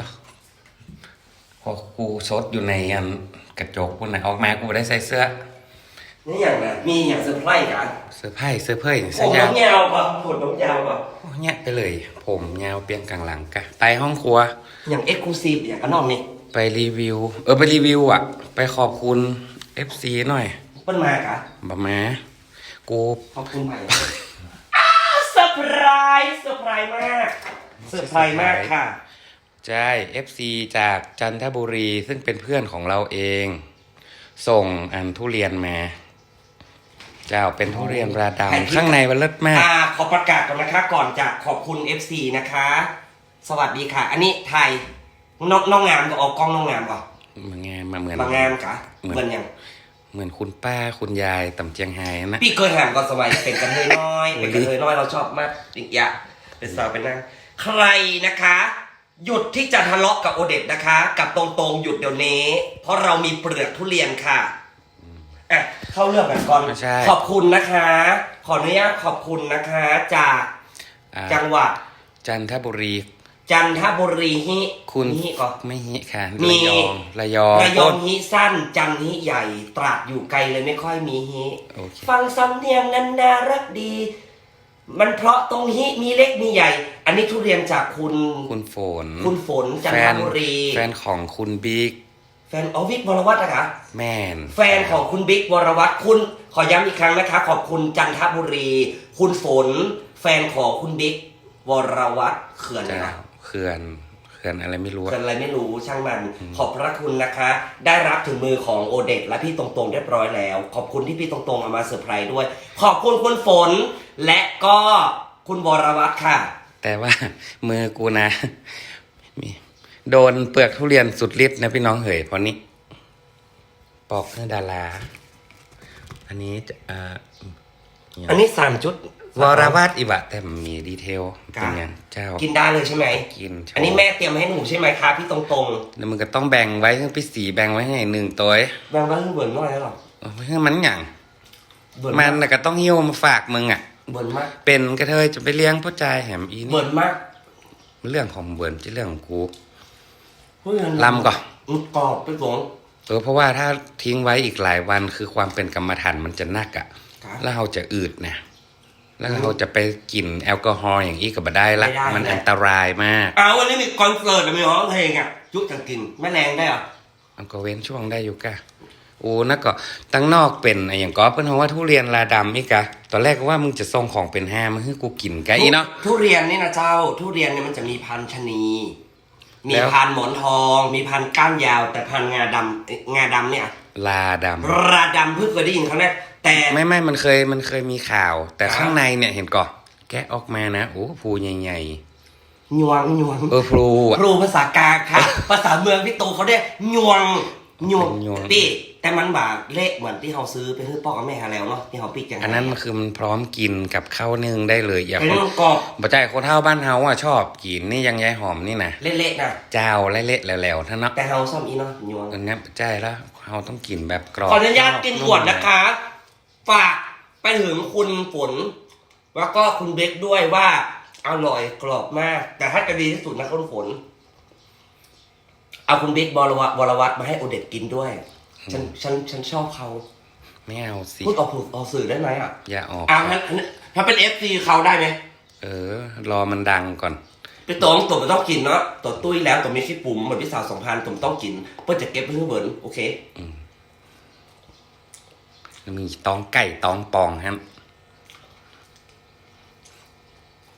ดอกพอกูซดอยู่ในอันกระจกพุ่นนะออกมากูบ่ได้ใส่เสื้อนี่อย่างน่ะมีอย่างเซอร์ไพรส์กันเสื้อไผ่เสื้อเพ่ยผเสื้อมยาน้วองยาวป่ะผมน้องยาวป่ะโอ้เนี่ยไปเลย ผมยาวเปียงกลางหลังกะไปห้องครัว อย่างเอ็กซ์คลูซีฟอย่างกันนอกนี่ไปรีวิว เออไปรีวิวอะ ไปขอบคุณ FC หน่อยเปิ้นมากะบะมากูขอบคุณใหม่อ้าวเซอร์ไพรส์เซอร์ไพรส์มากเซอร์ไพรส์มากค่ะ ใช่ FC จากจันทบุรีซึ่งเป็นเพื่อนของเราเอง ส่งอันทุเรียนมา เจ้าเป็นทุเรียนราแผ่นที่ดำข้างในมันเลิศมาก อ่าขอประกาศก่อนนะคะก่อนจะขอบคุณ FC นะคะ สวัสดีค่ะ อันนี้ไทยน้องน้องงามก็ออกกล้องน้องงามก่อนมันงามมาเหมือนบางงามกะเหมือนเหมือนอย่างเหมือนคุณป้าคุณยายต่ำเจียงไฮ้นะพี่เคยหามก่อนสมัยเป็นกระเทยน้อยเป็นกระเทยน้อยเราชอบมากอีกอย่างเป็นสาวเป็นนางใครนะคะ หยุดที่จะทะเลาะกับโอเดตนะคะ กับตรงๆหยุดเดี๋ยวนี้ เพราะเรามีเปลือกทุเรียนค่ะอะเข้าเรื่องกันก่อนใช่ ขอบคุณนะคะ ขออนุญาตขอบคุณนะคะ จากอ่าจังหวัดจันทบุรีจันทบุรีฮิคุณฮิก่อน ไม่ฮิค่ะมี ระยองระยองระยองต้นฮิสั้นจันทร์ฮิใหญ่ตราดอยู่ไกลเลยไม่ค่อยมีฮิโอเค ฟังสำเนียงนั้นน่ารักดี มันเพราะตรงฮิมีเล็กมีใหญ่ อันนี้ทุเรียนจากคุณคุณฝน คุณฝนจันแฟทนบุรีแฟนของคุณบิ๊กแฟนออวิทวรวัตรนะคะแม่นแฟนของคุณบิ๊กวรวัตรคุณขอย้ำอีกครั้งนะคะ ขอบคุณจันทบุรี คุณฝน แฟนของคุณบิ๊กวรวัตรเขื่อนเจ้านะเขื่อนเขื่อนอะไรไม่รู้เกิอะดอะไรไม่รู้ช่างมัน ขอบพระคุณนะคะ ได้รับถึงมือของโอเดตและพี่ตรงๆเรียบร้อยแล้ว ขอบคุณที่พี่ตรงๆเอามาเซอร์ไพรส์ด้วย ขอบคุณคุณฝน และก็คุณวรวัตรค่ะ แต่ว่า มือกูนะมีโดนเปลือกทุเรียนสุดฤทธิ์นะพี่น้องเหยเพราะนี้ ปอกเนื้อดารา อันนี้จะอ่าอันนี้สามชุด วรวัตอีบะแต่มันมีดีเทลครับเป็นยังเจ้ากินได้เลยใช่ไหมกินโชว์อันนี้แม่เตรียมให้หนูใช่ไหมคะพี่ตรงแล้วมึงก็ต้องแบ่งไว้ให้พี่สีแบ่งไว้ให้หนึ่งตัวเอ้ยๆแบงค์ว่าเบื่อน้อยแล้วหรอเอาไว้ให้มันอย่างเบื่อมัมานกน่ะก็ต้องหิ้วมาฝากมึงอะเบื่อมากเป็นกระเทยจะไปเลี้ยงพ่อใจายแหมอีนี่เบื่อมากเรื่องของเบิร์นจะเรื่องของกูเพื่อนลำก่อนอืมกรอบไปสงเออเพราะว่าถ้าทิ้งไว้อีกหลายวันคือความเป็นกรรมฐานมันจะนักอะ่ะครับแล้วเราจะอืดนะ แล้วเราจะไปกินแอลกอฮอล์อย่างนี้ก็บ่ได้ละ ไม่ได้ มันไม่ได้อันตรายมากอ้าววันนี้มีคอนเสิร์ตอะมีร้องเพลงอะจุกจังกินแม่แรงได้เหรอมันก็เว้นช่วงได้อยู่กะโอ้นักก็ตั้งนอกเป็นไอ้อย่างก็เพิ่นเพราะว่าทุเรียนลาดำอีกะ ตอนแรกก็ว่ามึงจะส่งของเป็นแฮมมาให้กูกินกะอีเนาะทุเรียนนี่นะเจ้า ทุเรียนเนี่ยมันจะมีพันธุ์ชะนี มีแล้ว พันธุ์หมอนทอง มีพันธุ์ก้านยาว แต่พันธุ์งาดำเอ๊ะงาดำเนี่ยลาดำราดำเพิ่งเคยได้ยินครั้งแรก แต่ไม่ไม่มันเคยมันเคยมีข่าว แต่ครับข้างในเนี่ยเห็นก่อนแกะออกมานะโอ้ภูใหญ่ยวงยวงๆเออภูอะครูภาษากลางค่ะ ภาษาเมืองพี่ตูเขาเรียกยวงยวงเป็นยวง พี่แต่มันบาเละเหมือนที่เขาซื้อไปให้พ่อกับแม่หาแล้วเนาะที่เขาปิดจังอันนั้นมันคือมันพร้อมกินกับข้าวนึ่งได้เลยอย่าเป็นคนเรื่องกรอบบ่ใจคนเท่าบ้านเฮาอะชอบกินนี่ยังยายหอมนี่นะเละๆนะเจ้าเละๆแล้วๆท่านเนาะแต่เขาซ่อมอีเนาะยวงอันนี้ใจแล้วเฮาต้องกินแบบกรอบขออนุญาตกินอวดนะคะ ฝากไปถึงคุณฝนแล้วก็คุณเบคด้วยว่าอร่อยกรอบมาก แต่ถ้าจะดีที่สุดนะคุณฝน เอาคุณเบคบอลวัตบอลวัตมาให้โอเด็ดกินด้วย ฉันฉันฉันชอบเขาไม่เอาสิพูดออกถูกออกสื่อได้ไหมอะอย่าออกอ่าถ้าเป็นเอฟซีเขาได้ไหมเออ รอมันดังก่อนไปตรงตัวมันต้องกินเนาะตัวตุ้ยแล้วตัวมีขี้ปุ่มเหมือนพี่สาวสองพันตัวมันต้องกิน เพื่อจะเก็บไว้ให้เบิร์นโอเค มีตองไก่ตองปองฮะ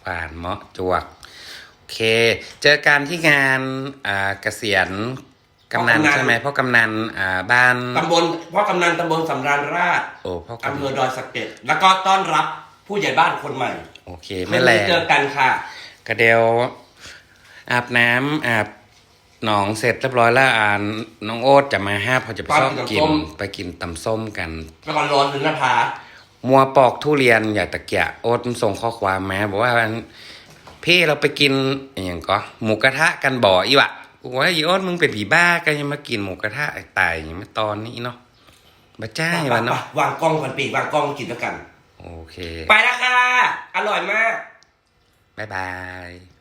หวานเหมาะจวก โอเค เจอกันที่งานอ่าเกษียณกำนันพ่อกำนันใช่ไหมพ่อกำนันอ่าบ้านตำบลพ่อกำนันตำบลสำราญราชโอ้พ่อกอำเภอำดอยสะเก็ดแล้วก็ต้อนรับผู้ใหญ่บ้านคนใหม่ โอเค ไม่แรคืนงนี้เจอกันค่ะ กระเดียวอาบน้ำอาบ หนองเสร็จเรียบร้อยแล้วอ่าน้องโอ๊ตจะมาห้าพอจะไปชอบไปกิกินนตำส้มไปกินตำส้มกันแล้วก็ร้อนถึงนภามัวปอกทุเรียนอย่าตะเกียะโอ๊ตมันส่งข้อความมาบอกว่าพี่เราไปกินอหย่างก็หมูกระทะกันบ่ออีวะกูว่าอีโอ๊ตมึงเป็นผีบ้ากันยังมากินหมูกระทะไอ้ตายอย่างมาตอนนี้เนาะบ้าจ้ายวะเนาะวางกล้องก่อนปีวางกล้องกินแล้วกัน โอเค ไปแล้วค่ะ อร่อยมาก บ๊ายบาย